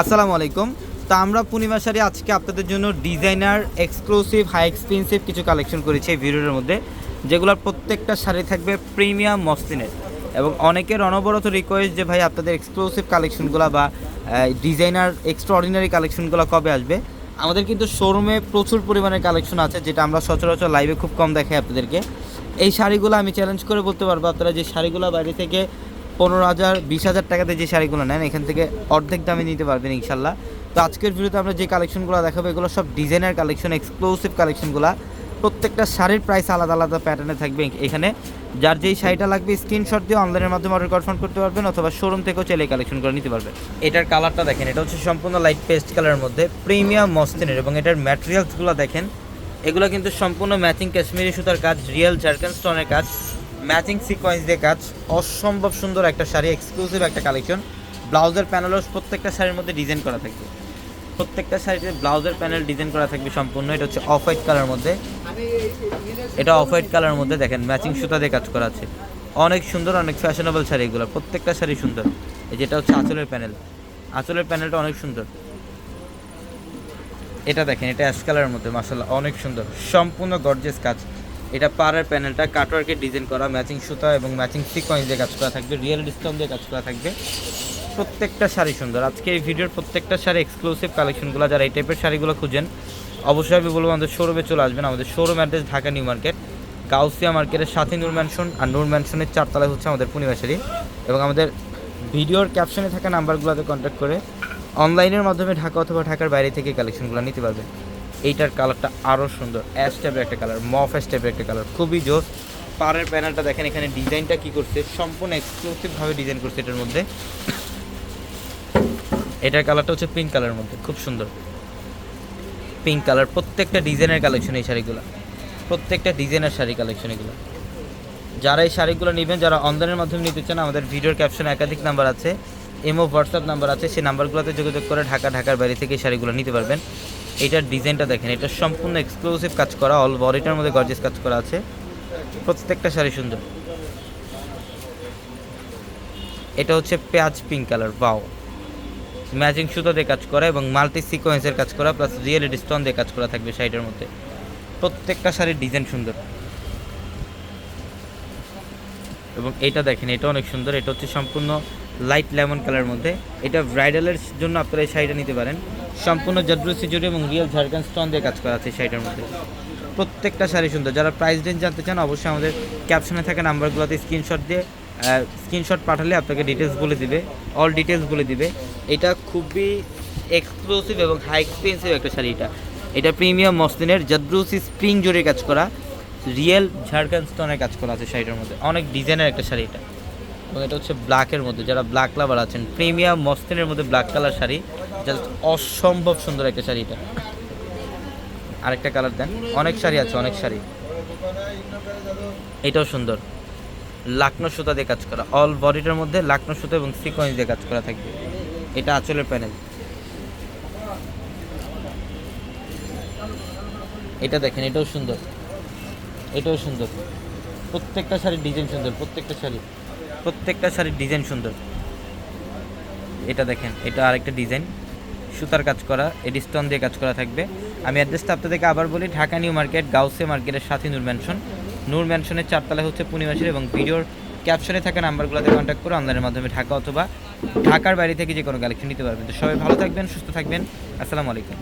আসসালামু আলাইকুম। তো আমরা পূর্ণিমা শাড়ি আজকে আপনাদের জন্য ডিজাইনার এক্সক্লুসিভ হাই এক্সপেন্সিভ কিছু কালেকশন করেছি এই ভিডিওর মধ্যে, যেগুলোর প্রত্যেকটা শাড়ি থাকবে প্রিমিয়াম মসলিনের। এবং অনেকের অনবরত রিকোয়েস্ট যে ভাই আপনাদের এক্সক্লুসিভ কালেকশনগুলো বা ডিজাইনার এক্সট্রা অর্ডিনারি কালেকশনগুলো কবে আসবে? আমাদের কিন্তু শোরুমে প্রচুর পরিমাণে কালেকশন আছে, যেটা আমরা সচরাচর লাইভে খুব কম দেখাই আপনাদেরকে। এই শাড়িগুলো আমি চ্যালেঞ্জ করে বলতে পারব আপনারা যে শাড়িগুলো বাইরে থেকে পনেরো হাজার, বিশ হাজার টাকাতে যে শাড়িগুলো নেন, এখান থেকে অর্ধেক দামে নিতে পারবেন ইনশাল্লাহ। তো আজকের ভিডিওতে আমরা যে কালেকশনগুলো দেখাবো, এগুলো সব ডিজাইনার কালেকশন এক্সক্লুসিভ কালেকশনগুলো। প্রত্যেকটা শাড়ির প্রাইস আলাদা আলাদা প্যাটার্নে থাকবে এখানে। যার যেই শাড়িটা লাগবে স্ক্রিনশট দিয়ে অনলাইনের মাধ্যমে অর্ডার কনফার্ম করতে পারবেন অথবা শোরুম থেকেও চাইলে এই করে নিতে পারবেন। এটার কালারটা দেখেন, এটা হচ্ছে সম্পূর্ণ লাইট পেস্ট কালারের মধ্যে প্রিমিয়াম মসলিনের এবং এটার ম্যাটেরিয়ালসগুলো দেখেন। এগুলো কিন্তু সম্পূর্ণ ম্যাচিং কাশ্মীরি সুতার কাজ রিয়েল ঝাড়খান স্টোনের কাজ। ম্যাচিং সিকোয়েন্স দিয়ে কাজ। অসম্ভব সুন্দর একটা শাড়ি এক্সক্লুসিভ একটা কালেকশন ব্লাউজের প্যানেলও প্রত্যেকটা শাড়ির মধ্যে ডিজাইন করা থাকবে। প্রত্যেকটা শাড়িতে ব্লাউজের প্যানেল ডিজাইন করা থাকবে সম্পূর্ণ। এটা হচ্ছে অফ হোয়াইট কালার মধ্যে। এটা অফ হোয়াইট কালারের মধ্যে দেখেন ম্যাচিং সুতা দিয়ে কাজ করা আছে। অনেক সুন্দর, অনেক ফ্যাশনেবল শাড়ি এগুলো। প্রত্যেকটা শাড়ি সুন্দর। এই যেটা হচ্ছে আঁচলের প্যানেল আঁচলের প্যানেলটা অনেক সুন্দর। এটা দেখেন, এটা অ্যাশ কালারের মধ্যে মাসাল্লাহ অনেক সুন্দর। সম্পূর্ণ গর্জেস কাজ। এটা পাড়ের প্যানেলটা কাটওয়ার্কের ডিজাইন করা ম্যাচিং সুতা এবং ম্যাচিং সিকোয়েন্স দিয়ে কাজ করা থাকবে রিয়েল স্টোন দিয়ে কাজ করা থাকবে। প্রত্যেকটা শাড়ি সুন্দর। আজকে এই ভিডিওর প্রত্যেকটা শাড়ি এক্সক্লুসিভ কালেকশনগুলো যারা এই টাইপের শাড়িগুলো খুঁজেন, অবশ্যই আমি বলব আমাদের শোরুমে চলে আসবেন। আমাদের showroom address Dhaka New Market, Gausia মার্কেটের সাথে নূর ম্যানশন আর নূর ম্যানশনের চারতলায় হচ্ছে আমাদের পূর্ণিমা শাড়ি। এবং আমাদের ভিডিওর ক্যাপশনে থাকা নাম্বারগুলোতে কন্ট্যাক্ট করে অনলাইনের মাধ্যমে ঢাকা অথবা ঢাকার বাইরে থেকে কালেকশনগুলো নিতে পারবেন। এইটার কালারটা আরও সুন্দর অ্যাশ টাইপের একটা কালার, মফ অ্যাশ টাইপের একটা কালার, খুবই জোস। পাড়ের প্যানেলটা দেখেন, এখানে ডিজাইনটা কি করছে? সম্পূর্ণ এক্সক্লুসিভভাবে ডিজাইন করছে এটার মধ্যে। এটার কালারটা হচ্ছে পিঙ্ক কালারের মধ্যে, খুব সুন্দর। পিঙ্ক কালার প্রত্যেকটা ডিজাইনের কালেকশন এই শাড়িগুলো। প্রত্যেকটা ডিজাইনের শাড়ি কালেকশন এগুলো। যারা এই শাড়িগুলো নেবেন, যারা অনলাইনের মাধ্যমে নিতে চান, আমাদের ভিডিওর ক্যাপশনে একাধিক নাম্বার আছে এমও হোয়াটসঅ্যাপ নাম্বার আছে, সেই নাম্বারগুলোতে যোগাযোগ করে ঢাকা ঢাকার বাইরে থেকে এই শাড়িগুলো নিতে পারবেন। এটার ডিজাইনটা দেখেন, এটা সম্পূর্ণ এক্সক্লুসিভ কাজ করা অল বডিটার মধ্যে গর্জেস কাজ করা আছে। প্রত্যেকটা শাড়ি সুন্দর। এটা হচ্ছে পেঁয়াজ পিঙ্ক কালার বাও ম্যাচিং সুতো দিয়ে কাজ করা এবং মাল্টি সিকোয়েন্সের কাজ করা প্লাস রিয়েলিটি স্টোন দিয়ে কাজ করা থাকবে শাড়িটার মধ্যে। প্রত্যেকটা শাড়ির ডিজাইন সুন্দর। এবং এটা দেখেন, এটা অনেক সুন্দর, এটা হচ্ছে সম্পূর্ণ লাইট লেমন কালারের মধ্যে। এটা ব্রাইডালের জন্য আপনারা এই শাড়িটা নিতে পারেন। সম্পূর্ণ জাদ্রুসি জুড়ি এবং রিয়েল ঝাড়খান স্টোন দিয়ে কাজ করা আছে শাড়িটার মধ্যে। প্রত্যেকটা শাড়ি সুন্দর। যারা প্রাইস রেঞ্জ জানতে চান, অবশ্যই আমাদের ক্যাপশনে থাকা নাম্বারগুলোতে স্ক্রিনশট দিয়ে স্ক্রিনশট পাঠালে আপনাকে ডিটেলস বলে দিবে অল ডিটেলস বলে দিবে। এটা খুবই এক্সক্লুসিভ এবং হাই এক্সপেন্সিভ একটা শাড়ি এটা। এটা প্রিমিয়াম মসলিনের জাদ্রুসি স্প্রিং জোরে কাজ করা, রিয়েল ঝাড়খান স্টোনের কাজ করা আছে শাড়িটার মধ্যে। অনেক ডিজাইনের একটা শাড়ি এটা। এবং এটা হচ্ছে ব্ল্যাকের মধ্যে। যারা ব্ল্যাক লাভার আছেন প্রিমিয়াম মসলিনের মধ্যে ব্ল্যাক কালার শাড়ি জাস্ট অসম্ভব সুন্দর একটা শাড়ি এটা। আরেকটা কালার দেন। অনেক শাড়ি আছে, অনেক শাড়ি। এটাও সুন্দর। লাকনো সুতা দিয়ে কাজ করা। অল বডিটার মধ্যে লাকনো সুতা এবং সিকোয়েন্স দিয়ে কাজ করা থাকবে। এটা আঁচলের প্যানেল। এটা দেখেন, এটাও সুন্দর। এটাও সুন্দর। প্রত্যেকটা শাড়ির ডিজাইন সুন্দর, প্রত্যেকটা শাড়ি। প্রত্যেকটা শাড়ির ডিজাইন সুন্দর। এটা দেখেন, এটা আরেকটা ডিজাইন সুতার কাজ করা, এডি স্টোন দিয়ে কাজ করা থাকবে। আমি অ্যাড্রেসটা আপনাদেরকে আবার বলি, ঢাকা নিউ মার্কেট, গাউসে মার্কেটের সাথে নূর ম্যানশন। নূর ম্যানশনের চারতলায় হচ্ছে পূর্ণিমাসের এবং ভিডিওর ক্যাপশনে থাকা নাম্বারগুলোতে কন্ট্যাক্ট করে অনলাইনের মাধ্যমে ঢাকা অথবা ঢাকার বাইরে থেকে যে কোনো কালেকশন নিতে পারবেন। তো সবাই ভালো থাকবেন, সুস্থ থাকবেন। আসসালামু আলাইকুম।